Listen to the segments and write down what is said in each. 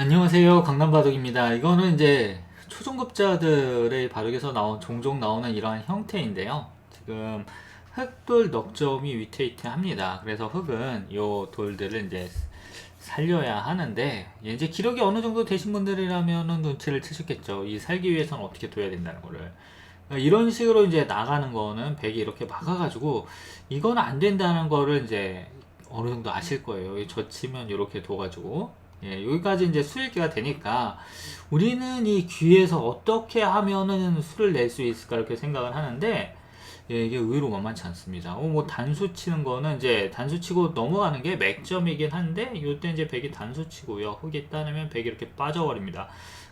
안녕하세요. 강남바둑입니다. 이거는 이제 초중급자들의 바둑에서 나온 종종 나오는 이러한 형태인데요. 지금 흑돌 넉점이 위태위태합니다. 그래서 흑은 요 돌들을 이제 살려야 하는데 이제 기록이 어느 정도 되신 분들이라면은 눈치를 채셨겠죠. 이 살기 위해서는 어떻게 둬야 된다는 거를. 이런 식으로 이제 나가는 거는 백이 이렇게 막아가지고 이건 안 된다는 거를 이제 어느 정도 아실 거예요. 젖히면 이렇게 둬가지고 예, 여기까지 이제 수익기가 되니까 우리는 이 귀에서 어떻게 하면은 수를 낼 수 있을까 이렇게 생각을 하는데 예, 이게 의외로 만만치 않습니다. 어, 뭐 단수 치는 거는 이제 단수 치고 넘어가는 게 맥점이긴 한데 이때 이제 백이 단수 치고요. 흑이 따르면 백이 이렇게 빠져버립니다.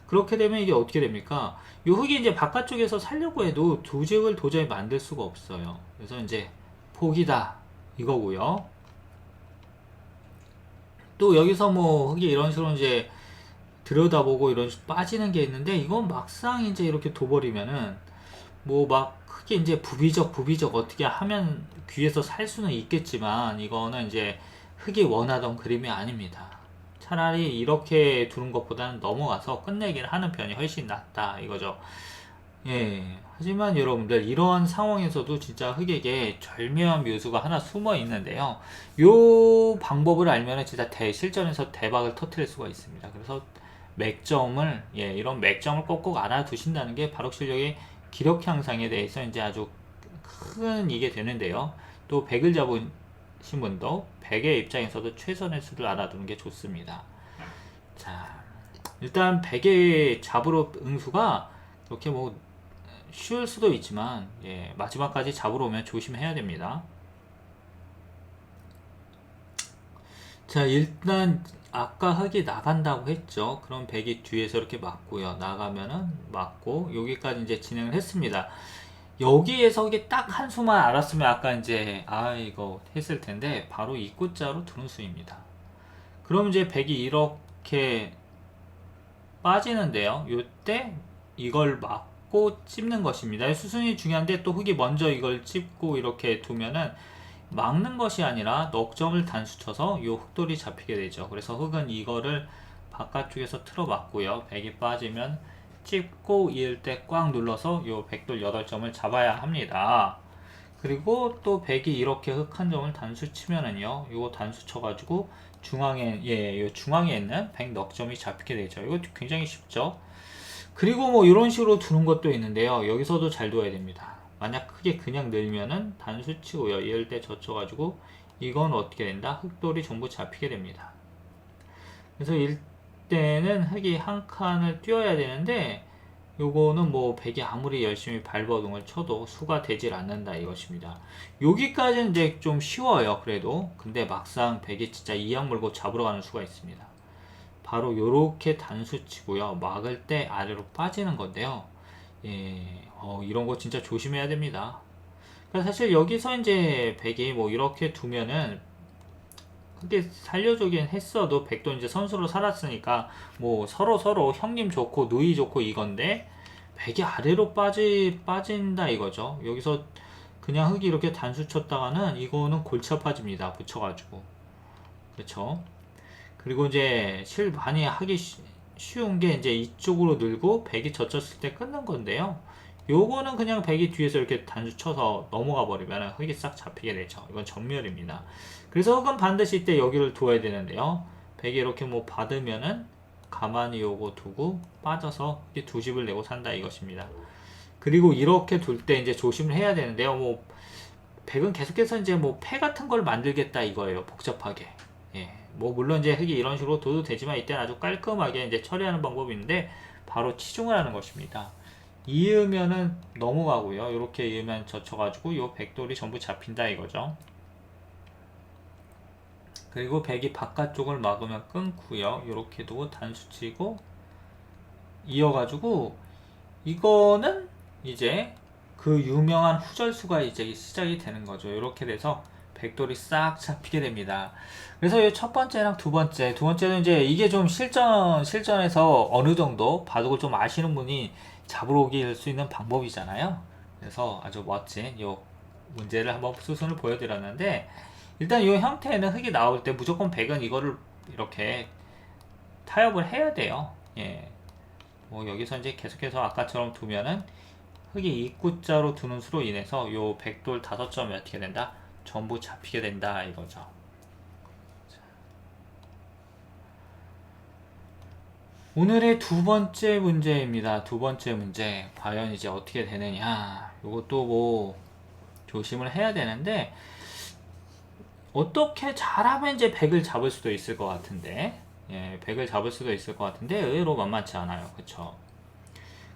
그렇게 되면 이게 어떻게 됩니까? 이 흑이 이제 바깥쪽에서 살려고 해도 두 집을 도저히 만들 수가 없어요. 그래서 이제 포기다 이거고요. 또 여기서 뭐 흑이 이런 식으로 이제 들여다보고 이런 식으로 빠지는 게 있는데 이건 막상 이제 이렇게 둬버리면은 뭐 막 크게 이제 부비적 부비적 어떻게 하면 귀에서 살 수는 있겠지만 이거는 이제 흑이 원하던 그림이 아닙니다. 차라리 이렇게 두는 것보다는 넘어가서 끝내기를 하는 편이 훨씬 낫다 이거죠. 예. 하지만 여러분들 이러한 상황에서도 진짜 흑에게 절묘한 묘수가 하나 숨어 있는데요. 요 방법을 알면 진짜 대 실전에서 대박을 터트릴 수가 있습니다. 그래서 맥점을 예, 이런 맥점을 꼭꼭 알아두신다는 게 바로 실력의 기록 향상에 대해서 이제 아주 큰 이게 되는데요. 또 백을 잡으신 분도 백의 입장에서도 최선의 수를 알아두는 게 좋습니다. 자, 일단 백의 잡으로 응수가 이렇게 뭐 쉬울 수도 있지만 예, 마지막까지 잡으러 오면 조심해야 됩니다. 자 일단 아까 흑이 나간다고 했죠. 그럼 백이 뒤에서 이렇게 맞고요. 나가면은 맞고 여기까지 이제 진행을 했습니다. 여기에서 이게 딱 한 수만 알았으면 아까 이제 아 이거 했을 텐데 바로 입구자로 두는 수입니다. 그럼 이제 백이 이렇게 빠지는데요. 요때 이걸 막찝 고 찝는 것입니다. 수순이 중요한데 또 흙이 먼저 이걸 찝고 이렇게 두면은 막는 것이 아니라 넉점을 단수 쳐서 요 흙돌이 잡히게 되죠. 그래서 흙은 이거를 바깥쪽에서 틀어 막고요. 백이 빠지면 찝고 이을 때 꽉 눌러서 요 백돌 8점을 잡아야 합니다. 그리고 또 백이 이렇게 흙 한 점을 단수 치면은요. 요거 단수 쳐 가지고 중앙에 예, 요 중앙에 있는 백 넉점이 잡히게 되죠. 이거 굉장히 쉽죠. 그리고 뭐 이런 식으로 두는 것도 있는데요. 여기서도 잘 둬야 됩니다. 만약 크게 그냥 늘면은 단수 치고요. 이럴 때 젖혀가지고 이건 어떻게 된다? 흑돌이 전부 잡히게 됩니다. 그래서 일때는 흑이 한 칸을 띄어야 되는데 요거는 뭐 백이 아무리 열심히 발버둥을 쳐도 수가 되질 않는다 이것입니다. 여기까지는 이제 좀 쉬워요. 그래도 근데 막상 백이 진짜 이악 물고 잡으러 가는 수가 있습니다. 바로 이렇게 단수치고요. 막을 때 아래로 빠지는 건데요. 예, 어, 이런 거 진짜 조심해야 됩니다. 사실 여기서 이제 백이 뭐 이렇게 두면은 근데 살려주긴 했어도 백도 이제 선수로 살았으니까 뭐 서로 서로 형님 좋고 누이 좋고 이건데 백이 아래로 빠지 빠진다 이거죠. 여기서 그냥 흙이 이렇게 단수 쳤다가는 이거는 골치 아파집니다. 붙여가지고 그렇죠. 그리고 이제 실 많이 하기 쉬운 게 이제 이쪽으로 늘고 백이 젖혔을 때 끊는 건데요. 요거는 그냥 백이 뒤에서 이렇게 단수 쳐서 넘어가 버리면 흙이 싹 잡히게 되죠. 이건 전멸입니다. 그래서 흙은 반드시 이때 여기를 두어야 되는데요. 백이 이렇게 뭐 받으면은 가만히 요거 두고 빠져서 두 집을 내고 산다 이것입니다. 그리고 이렇게 둘 때 이제 조심을 해야 되는데요. 뭐 백은 계속해서 이제 뭐 패 같은 걸 만들겠다 이거예요. 복잡하게. 예. 뭐 물론 이제 흙이 이런 식으로 둬도 되지만 이때는 아주 깔끔하게 이제 처리하는 방법이 있는데 바로 치중을 하는 것입니다. 이으면은 넘어가고요. 이렇게 이으면 젖혀가지고 요 백돌이 전부 잡힌다 이거죠. 그리고 백이 바깥쪽을 막으면 끊고요. 이렇게 두고 단수 치고 이어가지고 이거는 이제 그 유명한 후절수가 이제 시작이 되는 거죠. 이렇게 돼서 백돌이 싹 잡히게 됩니다. 그래서 이 첫 번째랑 두 번째, 두 번째는 이제 이게 좀 실전, 실전에서 어느 정도 바둑을 좀 아시는 분이 잡으러 오길 수 있는 방법이잖아요. 그래서 아주 멋진 요 문제를 한번 수순을 보여드렸는데, 일단 이 형태는 흙이 나올 때 무조건 백은 이거를 이렇게 타협을 해야 돼요. 예. 뭐 여기서 이제 계속해서 아까처럼 두면은 흙이 입구자로 두는 수로 인해서 요 백돌 다섯 점이 어떻게 된다? 전부 잡히게 된다 이거죠. 자. 오늘의 두 번째 문제입니다. 두 번째 문제. 과연 이제 어떻게 되느냐. 요것도 뭐 조심을 해야 되는데 어떻게 잘하면 이제 100을 잡을 수도 있을 것 같은데 예, 100을 잡을 수도 있을 것 같은데 의외로 만만치 않아요. 그쵸?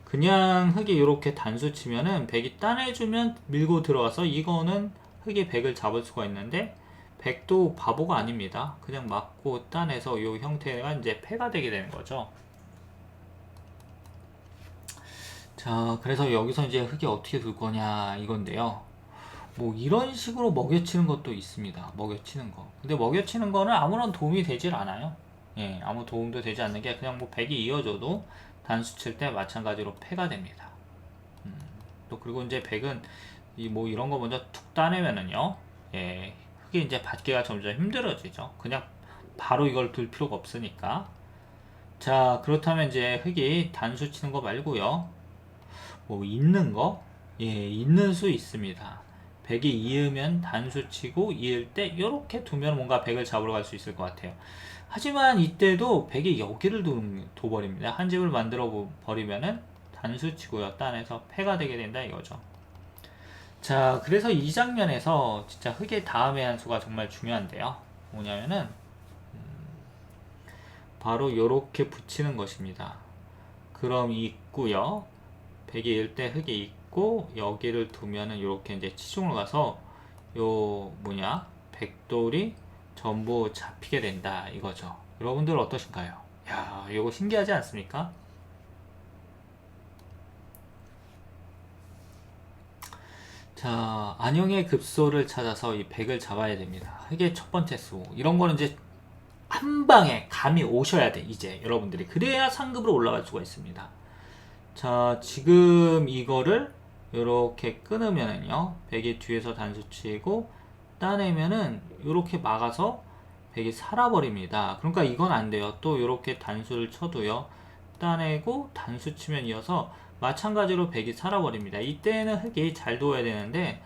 그냥 흙이 이렇게 단수 치면은 100이 따내주면 밀고 들어가서 이거는 흙이 100을 잡을 수가 있는데 100도 바보가 아닙니다. 그냥 맞고 따내서 이 형태가 이제 패가 되게 되는 거죠. 자, 그래서 여기서 이제 흙이 어떻게 둘 거냐 이건데요. 뭐 이런 식으로 먹여치는 것도 있습니다. 먹여치는 거. 근데 먹여치는 거는 아무런 도움이 되질 않아요. 예, 아무 도움도 되지 않는 게 그냥 뭐 100이 이어져도 단수 칠 때 마찬가지로 패가 됩니다. 음, 또 그리고 이제 100은 이 뭐 이런 거 먼저 툭 따내면은요. 예, 흙이 이제 받기가 점점 힘들어지죠. 그냥 바로 이걸 둘 필요가 없으니까. 자, 그렇다면 이제 흙이 단수 치는 거 말고요. 뭐 있는 거? 예, 있는 수 있습니다. 100이 이으면 단수 치고 이을 때 이렇게 두면 뭔가 100을 잡으러 갈 수 있을 것 같아요. 하지만 이때도 100이 여기를 두, 둬버립니다. 한 집을 만들어 보- 버리면은 단수 치고요. 딴에서 패가 되게 된다 이거죠. 자, 그래서 이 장면에서 진짜 흙의 다음의 한 수가 정말 중요한데요. 뭐냐면은 음, 바로 요렇게 붙이는 것입니다. 그럼 있고요. 100이 일때 흙이 있고 여기를 두면은 이렇게 이제 치중을 가서 요 뭐냐 백돌이 전부 잡히게 된다 이거죠. 여러분들 어떠신가요? 야, 이거 신기하지 않습니까? 자, 안형의 급소를 찾아서 이 100을 잡아야 됩니다. 이게 첫 번째 수. 이런 거는 이제 한 방에 감이 오셔야 돼, 이제 여러분들이. 그래야 상급으로 올라갈 수가 있습니다. 자, 지금 이거를 이렇게 끊으면은요, 100이 뒤에서 단수 치고 따내면은 이렇게 막아서 100이 살아버립니다. 그러니까 이건 안 돼요. 또 이렇게 단수를 쳐도요, 따내고 단수 치면 이어서 마찬가지로 100이 살아버립니다. 이때는 흙이 잘 둬야 되는데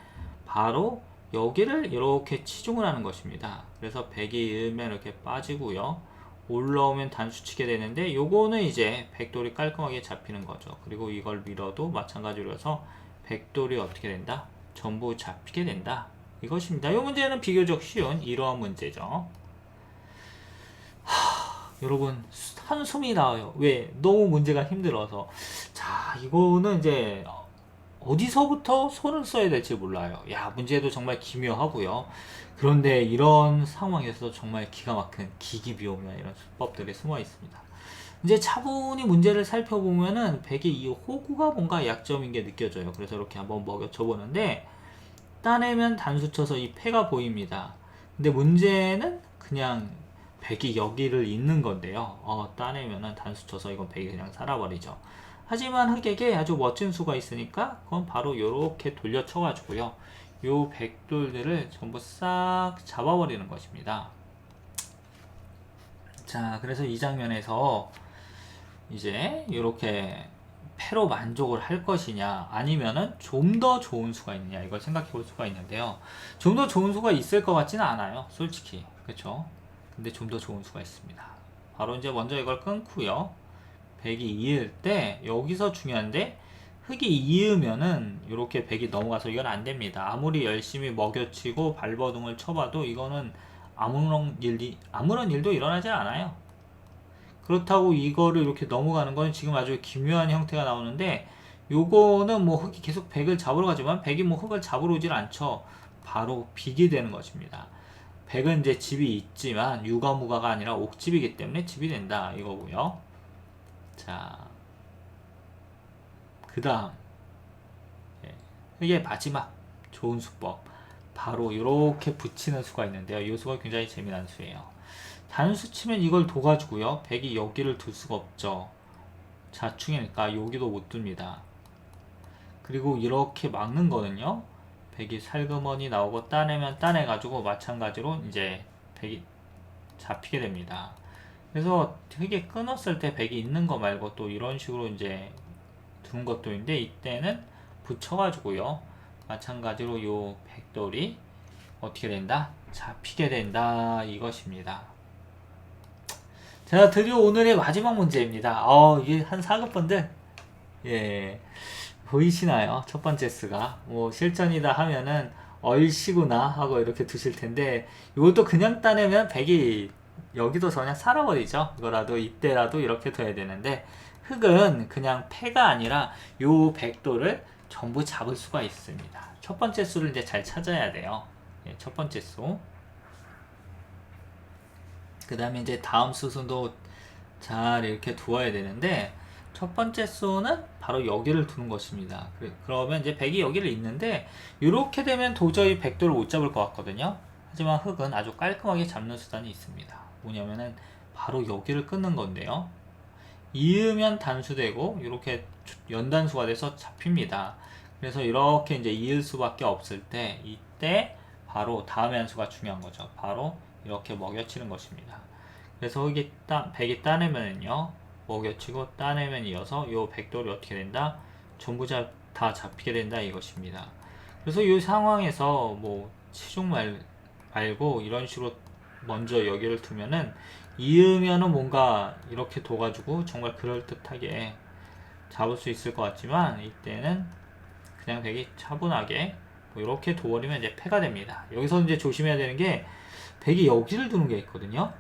바로 여기를 이렇게 치중을 하는 것입니다. 그래서 100이 으면 이렇게 빠지고요. 올라오면 단수 치게 되는데 요거는 이제 백돌이 깔끔하게 잡히는 거죠. 그리고 이걸 밀어도 마찬가지로 해서 백돌이 어떻게 된다? 전부 잡히게 된다. 이것입니다. 이 문제는 비교적 쉬운 이러한 문제죠. 하, 여러분 한숨이 나와요. 왜? 너무 문제가 힘들어서. 자, 이거는 이제 어디서부터 손을 써야 될지 몰라요. 야, 문제도 정말 기묘하고요. 그런데 이런 상황에서 정말 기가 막힌 기기비오며 이런 수법들이 숨어 있습니다. 이제 차분히 문제를 살펴보면은 백의 이 호구가 뭔가 약점인 게 느껴져요. 그래서 이렇게 한번 먹여쳐 보는데 따내면 단수 쳐서 이 패가 보입니다. 근데 문제는 그냥 백이 여기를 잇는 건데요. 어, 따내면은 단수 쳐서 이건 백이 그냥 살아버리죠. 하지만 흑에게 아주 멋진 수가 있으니까 그건 바로 이렇게 돌려 쳐가지고요. 요 백돌들을 전부 싹 잡아버리는 것입니다. 자, 그래서 이 장면에서 이제 이렇게 패로 만족을 할 것이냐 아니면은 좀 더 좋은 수가 있느냐 이걸 생각해 볼 수가 있는데요. 좀 더 좋은 수가 있을 것 같지는 않아요. 솔직히. 그렇죠? 근데 좀 더 좋은 수가 있습니다. 바로 이제 먼저 이걸 끊고요. 100이 이을 때 여기서 중요한데 흙이 이으면은 이렇게 100이 넘어가서 이건 안 됩니다. 아무리 열심히 먹여치고 발버둥을 쳐봐도 이거는 아무런 일이 아무런 일도 일어나지 않아요. 그렇다고 이거를 이렇게 넘어가는 건 지금 아주 기묘한 형태가 나오는데 요거는 뭐 흙이 계속 100을 잡으러 가지만 100이 뭐 흙을 잡으러 오질 않죠. 바로 빅이 되는 것입니다. 100은 이제 집이 있지만 유가무가가 아니라 옥집이기 때문에 집이 된다 이거고요. 자, 그 다음 이게 마지막 좋은 수법 바로 이렇게 붙이는 수가 있는데요. 이 수가 굉장히 재미난 수예요. 단수 치면 이걸 둬가지고요. 100이 여기를 둘 수가 없죠. 자충이니까 여기도 못 둡니다. 그리고 이렇게 막는 거는요. 100이 살그머니 나오고 따내면 따내가지고 마찬가지로 이제 100이 잡히게 됩니다. 그래서 흙이 끊었을 때 백이 있는 거 말고 또 이런 식으로 이제 두는 것도 있는데 이때는 붙여가지고요. 마찬가지로 요 백돌이 어떻게 된다? 잡히게 된다 이것입니다. 자 드디어 오늘의 마지막 문제입니다. 어 이게 한 4급분들 예 보이시나요? 첫 번째 수가 뭐 실전이다 하면은 얼씨구나 하고 이렇게 두실 텐데 이것도 그냥 따내면 백이 여기도 그냥 살아버리죠. 이거라도 이때라도 이렇게 둬야 되는데 흙은 그냥 패가 아니라 요 백도를 전부 잡을 수가 있습니다. 첫 번째 수를 이제 잘 찾아야 돼요. 예, 첫 번째 수. 그 다음에 이제 다음 수순도 잘 이렇게 두어야 되는데 첫 번째 수는 바로 여기를 두는 것입니다. 그래- 그러면 이제 백이 여기를 있는데 이렇게 되면 도저히 백도를 못 잡을 것 같거든요. 하지만 흙은 아주 깔끔하게 잡는 수단이 있습니다. 뭐냐면은 바로 여기를 끊는 건데요. 이으면 단수되고 이렇게 연단수가 돼서 잡힙니다. 그래서 이렇게 이제 이을 수밖에 없을 때 이때 바로 다음의 한수가 중요한 거죠. 바로 이렇게 먹여치는 것입니다. 그래서 흙이 따, 백이 따내면은요 먹여치고 따내면 이어서 요 백돌이 어떻게 된다? 전부 자, 다 잡히게 된다 이것입니다. 그래서 이 상황에서 뭐 치중 말, 말고 이런 식으로 먼저 여기를 두면은 이으면은 뭔가 이렇게 둬가지고 정말 그럴듯하게 잡을 수 있을 것 같지만 이때는 그냥 되게 차분하게 뭐 이렇게 둬버리면 이제 패가 됩니다. 여기서 이제 조심해야 되는 게 백이 여기를 두는 게 있거든요.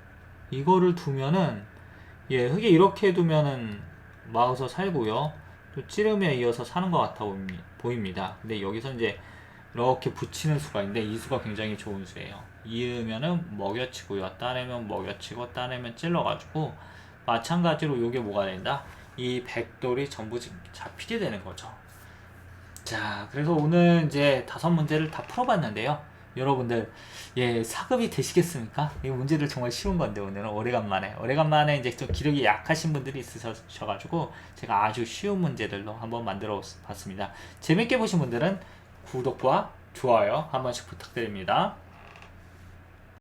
이거를 두면은 예 흙이 이렇게 두면은 마우서 살고요. 또 찌르며 이어서 사는 것 같아 보입니- 보입니다. 근데 여기서 이제 이렇게 붙이는 수가 있는데 이 수가 굉장히 좋은 수예요. 이으면은 먹여치고요. 따내면 먹여치고 따내면 찔러가지고 마찬가지로 요게 뭐가 된다? 이 백돌이 전부 지- 잡히게 되는 거죠. 자, 그래서 오늘 이제 다섯 문제를 다 풀어봤는데요. 여러분들, 예, 사급이 되시겠습니까? 이 문제들 정말 쉬운 건데, 오늘은 오래간만에. 오래간만에 이제 좀 기력이 약하신 분들이 있으셔가지고, 제가 아주 쉬운 문제들로 한번 만들어 봤습니다. 재밌게 보신 분들은 구독과 좋아요 한 번씩 부탁드립니다.